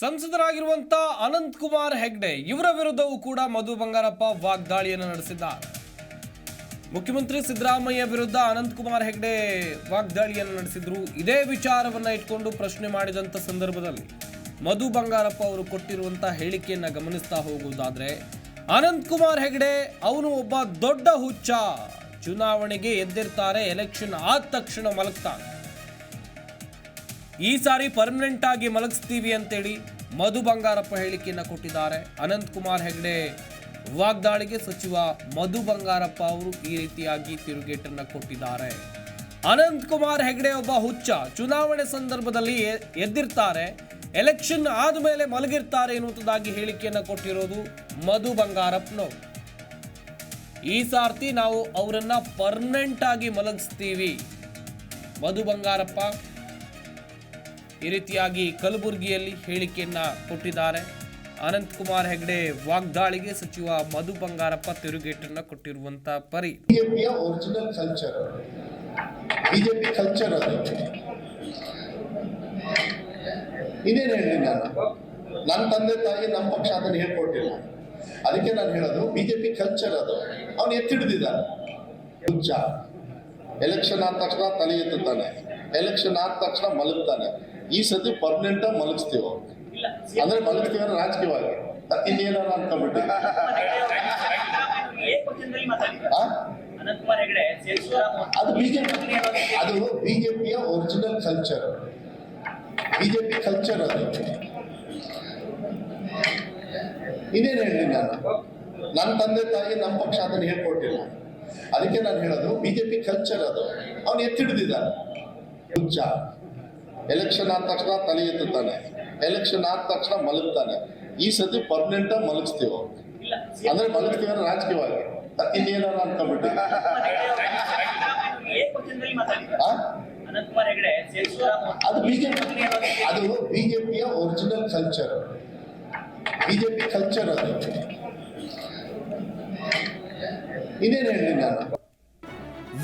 ಸಂಸದರಾಗಿರುವಂತ ಅನಂತ್ ಕುಮಾರ್ ಹೆಗ್ಡೆ ಇವರ ವಿರುದ್ಧವೂ ಕೂಡ ಮಧು ಬಂಗಾರಪ್ಪ ವಾಗ್ದಾಳಿಯನ್ನು ನಡೆಸಿದ್ದಾರೆ. ಮುಖ್ಯಮಂತ್ರಿ ಸಿದ್ದರಾಮಯ್ಯ ವಿರುದ್ಧ ಅನಂತ್ ಕುಮಾರ್ ಹೆಗ್ಡೆ ವಾಗ್ದಾಳಿಯನ್ನು ನಡೆಸಿದ್ರು. ಇದೇ ವಿಚಾರವನ್ನ ಇಟ್ಕೊಂಡು ಪ್ರಶ್ನೆ ಮಾಡಿದಂತ ಸಂದರ್ಭದಲ್ಲಿ ಮಧು ಬಂಗಾರಪ್ಪ ಅವರು ಕೊಟ್ಟಿರುವಂತ ಹೇಳಿಕೆಯನ್ನ ಗಮನಿಸ್ತಾ ಹೋಗುವುದಾದ್ರೆ ಅನಂತ್ ಕುಮಾರ್ ಹೆಗ್ಡೆ ಅವನು ಒಬ್ಬ ದೊಡ್ಡ ಹುಚ್ಚ. ಚುನಾವಣೆಗೆ ಎದ್ದಿರ್ತಾರೆ ಎಲೆಕ್ಷನ್ ಆದ ತಕ್ಷಣ ಮಲಗ್ತಾನೆ. ಈ ಸಾರಿ ಪರ್ಮನೆಂಟ್ ಆಗಿ ಮಲಗಿಸ್ತೀವಿ ಅಂತೇಳಿ ಮಧು ಬಂಗಾರಪ್ಪ ಹೇಳಿಕೆಯನ್ನ ಕೊಟ್ಟಿದ್ದಾರೆ. ಅನಂತ್ ಕುಮಾರ್ ಹೆಗ್ಡೆ ವಾಗ್ದಾಳಿಗೆ ಸಚಿವ ಮಧು ಬಂಗಾರಪ್ಪ ಅವರು ಈ ರೀತಿಯಾಗಿ ತಿರುಗೇಟನ್ನ ಕೊಟ್ಟಿದ್ದಾರೆ. ಅನಂತ್ ಕುಮಾರ್ ಹೆಗ್ಡೆ ಒಬ್ಬ ಹುಚ್ಚ. ಚುನಾವಣೆ ಸಂದರ್ಭದಲ್ಲಿ ಎದ್ದಿರ್ತಾರೆ. ಎಲೆಕ್ಷನ್ ಆದ್ಮೇಲೆ ಮಲಗಿರ್ತಾರೆ ಎನ್ನುವಂಥದ್ದಾಗಿ ಹೇಳಿಕೆಯನ್ನ ಕೊಟ್ಟಿರೋದು ಮಧು ಬಂಗಾರಪ್ಪನವರು. ಈ ಸಾರ್ತಿ ನಾವು ಅವರನ್ನ ಪರ್ಮನೆಂಟ್ ಆಗಿ ಮಲಗಿಸ್ತೀವಿ. ಮಧು ಬಂಗಾರಪ್ಪ ಈ ರೀತಿಯಾಗಿ ಕಲಬುರಗಿಯಲ್ಲಿ ಹೇಳಿಕೆಯನ್ನ ಕೊಟ್ಟಿದ್ದಾರೆ. ಅನಂತ್ ಕುಮಾರ್ ಹೆಗ್ಡೆ ವಾಗ್ದಾಳಿಗೆ ಸಚಿವ ಮಧು ಬಂಗಾರಪ್ಪ ತಿರುಗೇಟನ್ನ ಕೊಟ್ಟಿರುವಂತ ಪರಿ. ಬಿಜೆಪಿಯ ಒರಿಜಿನಲ್ ಕಲ್ಚರ್ ಬಿಜೆಪಿ ಕಲ್ಚರ್ ಅದು. ಇದೇನು ಹೇಳಿ ನಾನು? ನನ್ನ ತಂದೆ ತಾಯಿ ನಮ್ಮ ಪಕ್ಷ ಅದನ್ನು ಹೇಳ್ಕೊಟ್ಟಿಲ್ಲ. ಅದಕ್ಕೆ ನಾನು ಹೇಳೋದು, ಬಿಜೆಪಿ ಕಲ್ಚರ್ ಅದು. ಅವನು ಎತ್ತಿಡಿದಿದ್ದಾನೆ. ಎಲೆಕ್ಷನ್ ಆದ ತಕ್ಷಣ ತಲೆ ಎತ್ತುತ್ತಾನೆ. ಎಲೆಕ್ಷನ್ ಆದ ತಕ್ಷಣ ಮಲಗ್ತಾನೆ ಈ ಸತಿ ಪರ್ಮನೆಂಟ್ ಮಲಗಿಸ್ತೀವಿ ಅವ್ನು. ಅಂದ್ರೆ ಮಲಗಿಸ್ತೀವಿ ಅಂದ್ರೆ ರಾಜಕೀಯವಾಗಿ ಇನ್ನೇನಾರು ಅನ್ಕೊಂಡ್ಬಿಟ್ಟು ಅದು ಬಿಜೆಪಿ ಅದು ಬಿಜೆಪಿಯ ಒರಿಜಿನಲ್ ಕಲ್ಚರ್ ಬಿಜೆಪಿ ಕಲ್ಚರ್ ಅದು ಇನ್ನೇನು ಹೇಳಿ ನಾನು ನನ್ನ ತಂದೆ ತಾಯಿ ನಮ್ಮ ಪಕ್ಷ ಅದನ್ನು ಹೇಳ್ಕೊಟ್ಟಿಲ್ಲ ಅದಕ್ಕೆ ನಾನು ಹೇಳೋದು ಬಿಜೆಪಿ ಕಲ್ಚರ್ ಅದು ಅವನು ಎತ್ತಿಡಿದಿದ್ದಾನೆ ಹುಚ್ಚ ಎಲೆಕ್ಷನ್ ಆದ ತಕ್ಷಣ ತಲೆ ಎತ್ತುತ್ತಾನೆ. ಎಲೆಕ್ಷನ್ ಆದ ತಕ್ಷಣ ಮಲಗ್ತಾನೆ. ಈ ಸತಿ ಪರ್ಮನೆಂಟ್ ಆಗಿ ಮಲಗಿಸ್ತೀವ? ಅಂದ್ರೆ ಮಲಗಿಸ್ತೀವ ರಾಜಕೀಯವಾಗಿ. ಇನ್ನೇನಾರು ಅನ್ಕೊಂಡ್ಬಿಟ್ಟು. ಅದು ಬಿಜೆಪಿ, ಅದು ಬಿಜೆಪಿಯ ಒರಿಜಿನಲ್ ಕಲ್ಚರ್ ಬಿಜೆಪಿ ಕಲ್ಚರ್ ಅದು. ಇನ್ನೇನು ಹೇಳಿ ನಾನು?